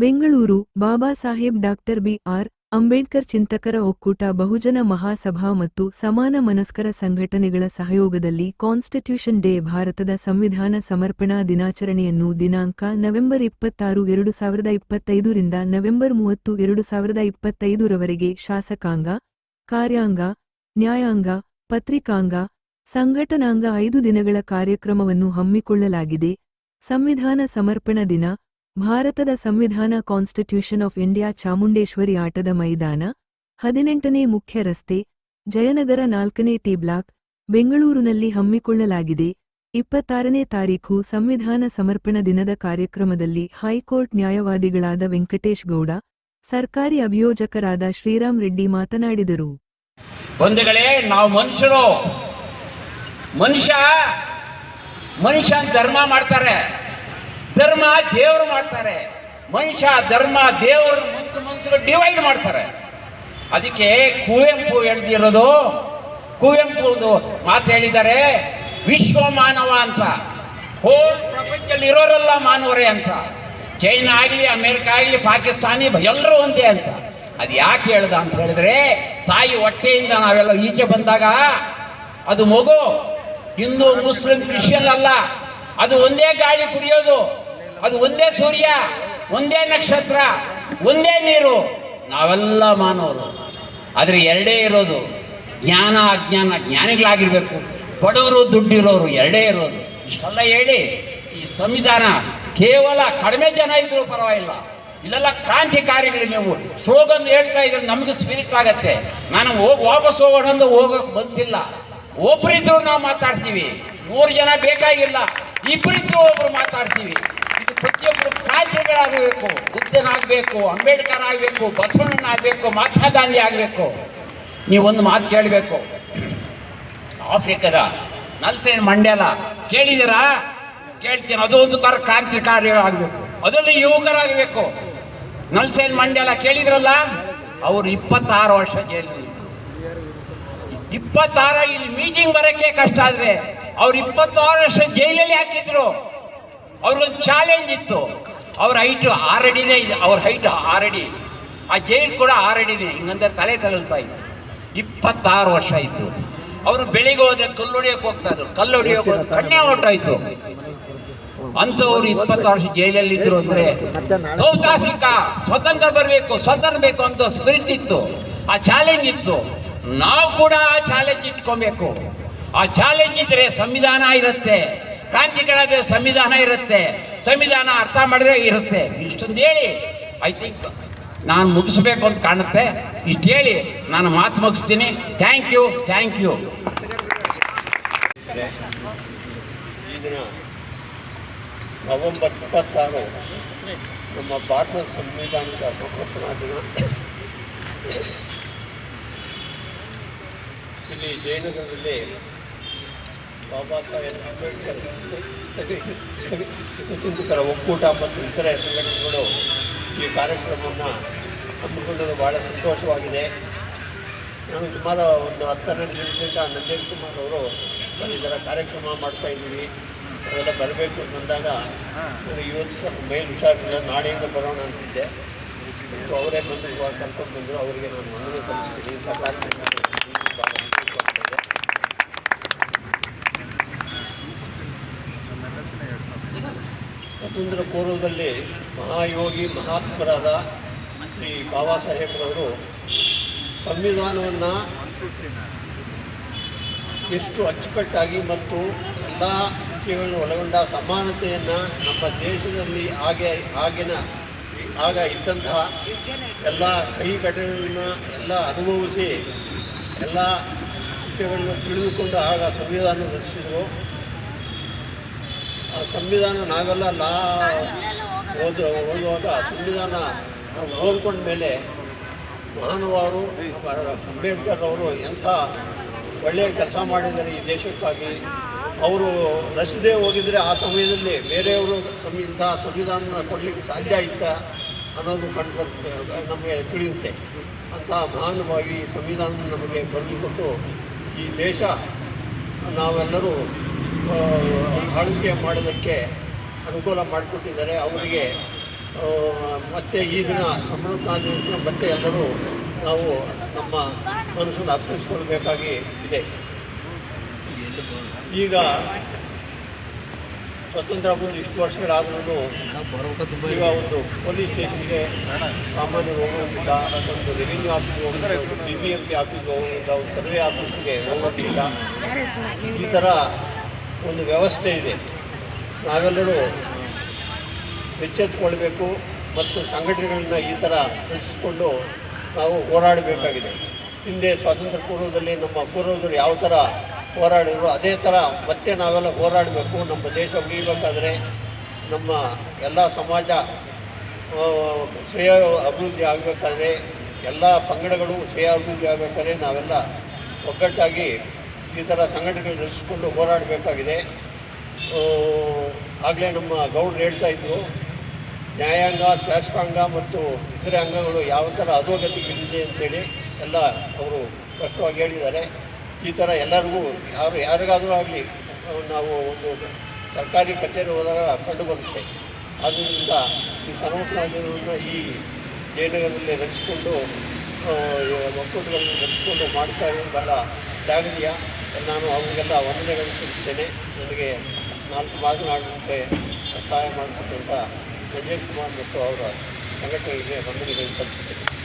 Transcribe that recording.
Bengaluru Baba Saheb doctor B R Ambedkar ಚಿಂತಕರ ಒಕ್ಕೂಟ ಬಹುಜನ ಮಹಾಸಭಾ ಮತ್ತು ಸಮಾನ ಮನಸ್ಕರ ಸಂಘಟನೆಗಳ ಸಹಯೋಗದಲ್ಲಿ ಕಾನ್ಸ್ಟಿಟ್ಯೂಷನ್ ಡೇ ಭಾರತದ ಸಂವಿಧಾನ ಸಮರ್ಪಣಾ ದಿನಾಚರಣೆಯನ್ನು ದಿನಾಂಕ ನವೆಂಬರ್ ಇಪ್ಪತ್ತಾರು ಎರಡು ಸಾವಿರದ ಇಪ್ಪತ್ತೈದರಿಂದ ನವೆಂಬರ್ ಮೂವತ್ತು ಎರಡು ಸಾವಿರದ ಇಪ್ಪತ್ತೈದರವರೆಗೆ ಶಾಸಕಾಂಗ, ಕಾರ್ಯಾಂಗ, ನ್ಯಾಯಾಂಗ, ಪತ್ರಿಕಾಂಗ, ಸಂಘಟನಾಂಗ ಐದು ದಿನಗಳ ಕಾರ್ಯಕ್ರಮವನ್ನು ಹಮ್ಮಿಕೊಳ್ಳಲಾಗಿದೆ. ಸಂವಿಧಾನ ಸಮರ್ಪಣಾ ದಿನ ಭಾರತದ ಸಂವಿಧಾನ ಕಾನ್ಸ್ಟಿಟ್ಯೂಷನ್ ಆಫ್ ಇಂಡಿಯಾ ಚಾಮುಂಡೇಶ್ವರಿ ಆಟದ ಮೈದಾನ, ಹದಿನೆಂಟನೇ ಮುಖ್ಯ ರಸ್ತೆ, ಜಯನಗರ ನಾಲ್ಕನೇ ಟಿ ಬ್ಲಾಕ್ ಬೆಂಗಳೂರಿನಲ್ಲಿ ಹಮ್ಮಿಕೊಳ್ಳಲಾಗಿದೆ. ಇಪ್ಪತ್ತಾರನೇ ತಾರೀಖು ಸಂವಿಧಾನ ಸಮರ್ಪಣಾ ದಿನದ ಕಾರ್ಯಕ್ರಮದಲ್ಲಿ ಹೈಕೋರ್ಟ್ ನ್ಯಾಯವಾದಿಗಳಾದ ವೆಂಕಟೇಶ್ ಗೌಡ, ಸರ್ಕಾರಿ ಅಭಿಯೋಜಕರಾದ ಶ್ರೀರಾಮ್ ರೆಡ್ಡಿ ಮಾತನಾಡಿದರು. ಬಂಧುಗಳೇ, ನಾವು ಮನುಷ್ಯರು. ಮನುಷ್ಯ ಮನುಷ್ಯ ಧರ್ಮ ಮಾಡ್ತಾರೆ. ಧರ್ಮ ದೇವರು ಮಾಡ್ತಾರೆ. ಮನುಷ್ಯ ಧರ್ಮ ದೇವರ ಮನ್ಸು ಮನ್ಸುಗಳು ಡಿವೈಡ್ ಮಾಡ್ತಾರೆ. ಅದಕ್ಕೆ ಕುವೆಂಪು ಹೇಳ್ದಿರೋದು ಕುವೆಂಪು ಮಾತು ಹೇಳಿದ್ದಾರೆ ವಿಶ್ವ ಮಾನವ ಅಂತ. ಹೋಲ್ ಪ್ರಪಂಚದಲ್ಲಿ ಇರೋರೆಲ್ಲ ಮಾನವರೇ ಅಂತ. ಚೈನಾ ಆಗಲಿ, ಅಮೇರಿಕ ಆಗಲಿ, ಪಾಕಿಸ್ತಾನಿ ಎಲ್ಲರೂ ಒಂದೇ ಅಂತ. ಅದು ಯಾಕೆ ಹೇಳ್ದ ಅಂತ ಹೇಳಿದ್ರೆ, ತಾಯಿ ಹೊಟ್ಟೆಯಿಂದ ನಾವೆಲ್ಲ ಈಚೆ ಬಂದಾಗ, ಅದು ಮಗು, ಹಿಂದೂ, ಮುಸ್ಲಿಂ, ಕ್ರಿಶ್ಚಿಯನ್ ಅಲ್ಲ. ಅದು ಒಂದೇ ಗಾಳಿ ಕುಡಿಯೋದು. ಅದು ಒಂದೇ ಸೂರ್ಯ, ಒಂದೇ ನಕ್ಷತ್ರ, ಒಂದೇ ನೀರು. ನಾವೆಲ್ಲ ಮಾನವರು. ಆದರೆ ಎರಡೇ ಇರೋದು, ಜ್ಞಾನ ಅಜ್ಞಾನ ಜ್ಞಾನಿಗಳಾಗಿರ್ಬೇಕು. ಬಡವರು ದುಡ್ಡಿರೋರು ಎರಡೇ ಇರೋದು. ಇಷ್ಟೆಲ್ಲ ಹೇಳಿ, ಈ ಸಂವಿಧಾನ ಕೇವಲ ಕಡಿಮೆ ಜನ ಇದ್ರೂ ಪರವಾಗಿಲ್ಲ. ಇಲ್ಲೆಲ್ಲ ಕ್ರಾಂತಿಕಾರಿಗಳು ನೀವು. ಸ್ಲೋಗನ್ ಹೇಳ್ತಾ ಇದ್ರೆ ನಮಗೆ ಸ್ಪಿರಿಟ್ ಆಗತ್ತೆ. ನಾನು ಹೋಗಿ, ವಾಪಸ್ ಹೋಗೋಣ ಅಂತ ಹೋಗೋಕೆ ಬಂದಿಲ್ಲ ಒಬ್ಬರಿದ್ರು ನಾವು ಮಾತಾಡ್ತೀವಿ. ಮೂರು ಜನ ಬೇಕಾಗಿಲ್ಲ. ಇಬ್ಬರಿದ್ರು ಒಬ್ರು ಮಾತಾಡ್ತೀವಿ. ಇದು ಪ್ರತಿಯೊಬ್ಬರು ಕ್ರಾಂತಿಗಳಾಗಬೇಕು ಬುದ್ಧನಾಗಬೇಕು ಅಂಬೇಡ್ಕರ್ ಆಗಬೇಕು ಬಸವಣ್ಣನಾಗಬೇಕು ಮಹಾತ್ಮ ಗಾಂಧಿ ಆಗಬೇಕು ನೀವೊಂದು ಮಾತು ಕೇಳಬೇಕು. ಆಫ್ರಿಕಾದ ನಲ್ಸೇನ್ ಮಂಡ್ಯಲ ಕೇಳಿದ್ದೀರಾ? ಕೇಳ್ತೀನಿ. ಅದು ಒಂದು ಥರ ಕ್ರಾಂತಿಕಾರಿಗಳಾಗಬೇಕು ಅದರಲ್ಲಿ ಯುವಕರಾಗಬೇಕು. ನಲ್ಸೇನ್ ಮಂಡ್ಯಲ ಕೇಳಿದ್ರಲ್ಲ? ಅವರು ಇಪ್ಪತ್ತಾರು ವರ್ಷ ಜೈಲಿನಲ್ಲಿ ಇಪ್ಪತ್ತಾರ, ಇಲ್ಲಿ ಮೀಟಿಂಗ್ ಬರೋಕ್ಕೆ ಕಷ್ಟ ಆದರೆ ಅವ್ರು ಇಪ್ಪತ್ತಾರು ವರ್ಷ ಜೈಲಲ್ಲಿ ಹಾಕಿದ್ರು. ಅವ್ರಿಗೊಂದು ಚಾಲೆಂಜ್ ಇತ್ತು. ಅವ್ರ ಹೈಟ್ ಆರಡಿನೇ ಇದೆ. ಅವ್ರ ಹೈಟ್ ಆರಡಿ. ಆ ಜೈಲ್ ಕೂಡ ಆರಡಿನೇ. ಹಿಂಗಂದ್ರೆ ತಲೆ ತಗಲ್ತಾ ಇತ್ತು. ಇಪ್ಪತ್ತಾರು ವರ್ಷ ಆಯಿತು. ಅವರು ಬೆಳಿಗ್ಗೆ ಹೋದ್ರೆ ಕಲ್ಲು ಹೊಡಿಯೋಕೆ ಹೋಗ್ತಾ ಇದ್ರು. ಕಲ್ಲು ಹೊಡಿಯೋಕೆ ಕಣ್ಣೆ ಕಣ್ಣೇ ಹೊರಟಾಯ್ತು. ಅಂಥವ್ರು ಇಪ್ಪತ್ತು ವರ್ಷ ಜೈಲಲ್ಲಿ ಇದ್ರು ಅಂದ್ರೆ ಸೌತ್ ಆಫ್ರಿಕಾ ಸ್ವತಂತ್ರ ಬರಬೇಕು ಸ್ವತಂತ್ರ ಬೇಕು ಅಂತ ಸ್ಪಿರಿಟ್ ಇತ್ತು. ಆ ಚಾಲೆಂಜ್ ಇತ್ತು. ನಾವು ಕೂಡ ಆ ಚಾಲೆಂಜ್ ಇಟ್ಕೊಬೇಕು. ಆ ಚಾಲೆಂಜ್ ಇದ್ರೆ ಸಂವಿಧಾನ ಇರುತ್ತೆ. ಕ್ರಾಂತಿಗಳಾದ್ರೆ ಸಂವಿಧಾನ ಇರುತ್ತೆ. ಸಂವಿಧಾನ ಅರ್ಥ ಮಾಡಿದ್ರೆ ಇರುತ್ತೆ. ಇಷ್ಟೊಂದು ಹೇಳಿ. ಐ ಥಿಂಕ್ ನಾನು ಮುಗಿಸ್ಬೇಕು ಅಂತ ಕಾಣುತ್ತೆ. ಇಷ್ಟು ಹೇಳಿ. ನಾನು ಮಾತು ಮುಗಿಸ್ತೀನಿ. ಥ್ಯಾಂಕ್ ಯು ಥ್ಯಾಂಕ್ ಯು ಈ ದಿನ ನವೆಂಬರ್ ಇಪ್ಪತ್ತಾರು ನಮ್ಮ ಭಾರತ ಸಂವಿಧಾನದ ಸಮರ್ಪಣಾ ದಿನ. ಇಲ್ಲಿ ಜಯನಗರದಲ್ಲಿ ಬಾಬಾ ಅಂಬೇಡ್ಕರ್ ಒಕ್ಕೂಟ ಮತ್ತು ಇತರೆ ಸಂಘಟನೆಗಳು ಈ ಕಾರ್ಯಕ್ರಮವನ್ನು ಹಮ್ಮಿಕೊಂಡದ್ದು ಭಾಳ ಸಂತೋಷವಾಗಿದೆ. ನಾನು ಸುಮಾರು ಒಂದು ಹತ್ತೆರಡು ದಿನದಿಂದ ನಂಜನ್ ಕುಮಾರ್ ಅವರು ಬಂದಿದ್ದಾರೆ ಕಾರ್ಯಕ್ರಮ ಮಾಡ್ತಾ ಇದ್ದೀವಿ. ಅವೆಲ್ಲ ಬರಬೇಕು ಅಂತ ನಾನು ಇವತ್ತು ಸ್ವಲ್ಪ ಮೇಲ್ ಹುಷಾರಿಲ್ಲ ನಾಳೆಯಿಂದ ಬರೋಣ ಅಂತಿದ್ದೆ. ಅವರೇ ಬಂದು ಕರ್ಕೊಂಡು ಬಂದರು ಅವರಿಗೆ ನಾನು ವಂದನೆ ಸಲ್ಲಿಸ್ತೀನಿ ಇಂಥ ಕಾರ್ಯಕ್ರಮ ಭಾಳ ಸಂತೋಷವಾಗ್ತಾ ಇದೆ ಸ್ವಾತಂತ್ರ್ಯ ಪೂರ್ವದಲ್ಲಿ ಮಹಾಯೋಗಿ, ಮಹಾತ್ಮರಾದ ಶ್ರೀ ಬಾಬಾ ಸಾಹೇಬ್ರವರು ಸಂವಿಧಾನವನ್ನು ಎಷ್ಟು ಅಚ್ಚುಕಟ್ಟಾಗಿ ಮತ್ತು ಎಲ್ಲ ವಿಷಯಗಳನ್ನು ಒಳಗೊಂಡ ಸಮಾನತೆಯನ್ನು ನಮ್ಮ ದೇಶದಲ್ಲಿ ಹಾಗೆ ಆಗಿನ, ಆಗ ಇದ್ದಂತಹ ಎಲ್ಲ ಕೈ ಘಟನೆಗಳನ್ನು ಎಲ್ಲ ಅನುಭವಿಸಿ ಎಲ್ಲ ವಿಷಯಗಳನ್ನು ತಿಳಿದುಕೊಂಡು ಆಗ ಸಂವಿಧಾನ ರಚಿಸಿದರು. ಸಂವಿಧಾನ ನಾವೆಲ್ಲ ಲಾ ಓದು, ಓದುವಾಗ ಸಂವಿಧಾನ ನಾವು ಓದ್ಕೊಂಡ ಮೇಲೆ ಮಹಾನುಭಾವರು ಅಂಬೇಡ್ಕರ್ ಅವರು ಎಂಥ ಒಳ್ಳೆಯ ಕೆಲಸ ಮಾಡಿದ್ದಾರೆ ಈ ದೇಶಕ್ಕಾಗಿ. ಅವರು ರಚಿಸದೇ ಹೋಗಿದ್ರೆ ಆ ಸಮಯದಲ್ಲಿ ಬೇರೆಯವರು ಸಂವಿ ಇಂಥ ಸಂವಿಧಾನ ಕೊಡಲಿಕ್ಕೆ ಸಾಧ್ಯ ಇತ್ತ ಅನ್ನೋದು ಕಂಡು ನಮಗೆ ತಿಳಿಯುತ್ತೆ. ಅಂಥ ಮಹಾನುಭಾವಿ ಸಂವಿಧಾನ ನಮಗೆ ಬರೆದುಕೊಟ್ಟು ಈ ದೇಶ ನಾವೆಲ್ಲರೂ ಆಳ್ವಿಕೆ ಮಾಡೋದಕ್ಕೆ ಅನುಕೂಲ ಮಾಡಿಕೊಟ್ಟಿದ್ದಾರೆ. ಅವರಿಗೆ ಮತ್ತೆ ಈ ದಿನ ಸಮೃದ್ಧ ಮತ್ತೆ ಎಲ್ಲರೂ ನಾವು ನಮ್ಮ ಮನಸ್ಸನ್ನು ಅರ್ಥಿಸ್ಕೊಳ್ಬೇಕಾಗಿ ಇದೆ. ಈಗ ಸ್ವತಂತ್ರ ಬಂದು ಇಷ್ಟು ವರ್ಷಗಳಾದ್ರೂ ಈಗ ಒಂದು ಪೊಲೀಸ್ ಸ್ಟೇಷನ್ಗೆ ಸಾಮಾನ್ಯ ಹೋಗೋದಿಲ್ಲ ಒಂದು ರೆವಿನ್ಯೂ ಆಫೀಸ್ಗೆ ಒಂದು ಬಿ ಬಿ ಎಂ ಪಿ ಆಫೀಸ್ಗೆ ಹೋಗೋದಿಲ್ಲ ಒಂದು ಸರ್ವೆ ಆಫೀಸ್ಗೆ ಹೋಗೋದಿಲ್ಲ ಈ ಥರ ಒಂದು ವ್ಯವಸ್ಥೆ ಇದೆ. ನಾವೆಲ್ಲರೂ ಎಚ್ಚೆತ್ತುಕೊಳ್ಬೇಕು ಮತ್ತು ಸಂಘಟನೆಗಳನ್ನ ಈ ಥರ ರಚಿಸಿಕೊಂಡು ನಾವು ಹೋರಾಡಬೇಕಾಗಿದೆ. ಹಿಂದೆ ಸ್ವಾತಂತ್ರ್ಯ ಪೂರ್ವದಲ್ಲಿ ನಮ್ಮ ಪೂರ್ವಜರು ಯಾವ ಥರ ಹೋರಾಡಿದ್ರು, ಅದೇ ಥರ ಮತ್ತೆ ನಾವೆಲ್ಲ ಹೋರಾಡಬೇಕು. ನಮ್ಮ ದೇಶ ಉಳಿಬೇಕಾದರೆ ನಮ್ಮ ಎಲ್ಲ ಸಮಾಜ ಶ್ರೇಯ ಅಭಿವೃದ್ಧಿ ಆಗಬೇಕಾದ್ರೆ, ಎಲ್ಲ ಪಂಗಡಗಳು ಶ್ರೇಯ ಅಭಿವೃದ್ಧಿ ಆಗಬೇಕಾದ್ರೆ ನಾವೆಲ್ಲ ಒಗ್ಗಟ್ಟಾಗಿ ಈ ಥರ ಸಂಘಟನೆಗಳು ನಡೆಸಿಕೊಂಡು ಹೋರಾಡಬೇಕಾಗಿದೆ. ಆಗಲೇ ನಮ್ಮ ಗೌಡ್ರು ಹೇಳ್ತಾ ಇದ್ರು, ನ್ಯಾಯಾಂಗ, ಶಾಸಕಾಂಗ ಮತ್ತು ಇತರೆ ಅಂಗಗಳು ಯಾವ ಥರ ಅಧೋಗತಿಗಳಿದೆ ಅಂತೇಳಿ ಎಲ್ಲ ಅವರು ಸ್ಪಷ್ಟವಾಗಿ ಹೇಳಿದ್ದಾರೆ. ಈ ಥರ ಎಲ್ಲರಿಗೂ, ಯಾರು ಯಾರಿಗಾದರೂ ಆಗಲಿ ನಾವು ಒಂದು ಸರ್ಕಾರಿ ಕಚೇರಿ ಹೋದಾಗ ಕಂಡು ಬರುತ್ತೆ. ಆದ್ದರಿಂದ ಈ ಸರ್ವಜ್ಞಾನವನ್ನು ಈ ಜಯನಗರದಲ್ಲಿ ರಚಿಸಿಕೊಂಡು ಒಕ್ಕೂಟಗಳನ್ನು ರಚಿಸಿಕೊಂಡು ಮಾಡ್ತಾ ಇರೋದು ಬಹಳ ಶ್ಲಾಘನೀಯ ನಾನು ಅವರಿಗೆಲ್ಲ ವಂದನೆಗಳನ್ನು ತಿಳಿಸ್ತೇನೆ ನನಗೆ ನಾಲ್ಕು ಮಾತನಾಡುವಂತೆ ಸಹಾಯ ಮಾಡಿಕೊಟ್ಟಂಥ ಸಂಜಯ್ ಕುಮಾರ್ ಮತ್ತು ಅವರ ಸಂಘಟನೆಗೆ ವಂದನೆಗಳನ್ನು ಸಲ್ಲಿಸುತ್ತೇನೆ.